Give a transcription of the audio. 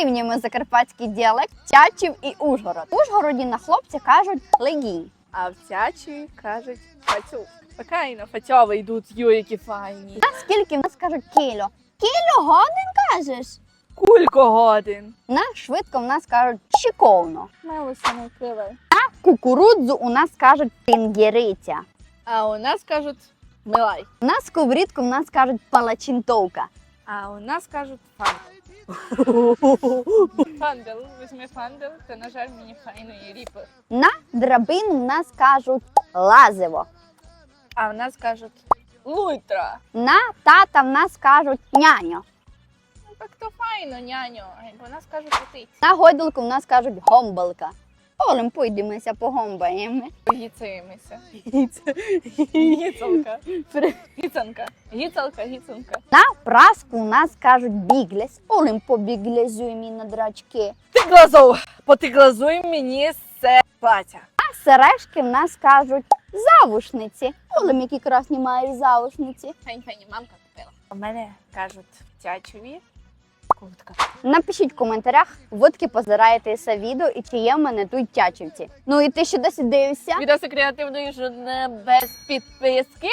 Порівнюємо закарпатський діалект Тячів і Ужгород. В Ужгороді на хлопця кажуть легінь. А в Тячі кажуть фацю. Факайно, фацьови йдуть, ю, які файні. А скільки в нас кажуть кіло? Кіло годин кажеш? Кулько годин. На швидко в нас кажуть шиковно. Милося не кривай. Кукурудзу у нас кажуть пінгериця. А у нас кажуть милай. На сковорідку в нас кажуть палачинтовка. А у нас кажуть фандел. Фандел, візьми фандел, та на жаль мені файної ріпи. На драбину в нас кажуть лазиво. А в нас кажуть лутра. На тата в нас кажуть няньо. Ну так то файно, няню. Бо в нас кажуть отиць. На гойдалку в нас кажуть гомбалка. Олем пойдемося погомбаємо. Гіцаємося. Гіцалка. Гіцанка. Гіцалка, гіцанка. На праску в нас кажуть біглясь. Олем побіглязюємо на драчки. Ти глазов, бо ти глазуй мені це плаття. А сережки в нас кажуть завушниці. Олем які красні мають завушниці. Файні, файні, мамка купила. У мене кажуть в тячеві куртка. Напишіть в коментарях, водки позираєтеся відео і чи є в мене тут тячівці. Ну і ти ще досі дивишся? Відоси креативної жодне без підписки.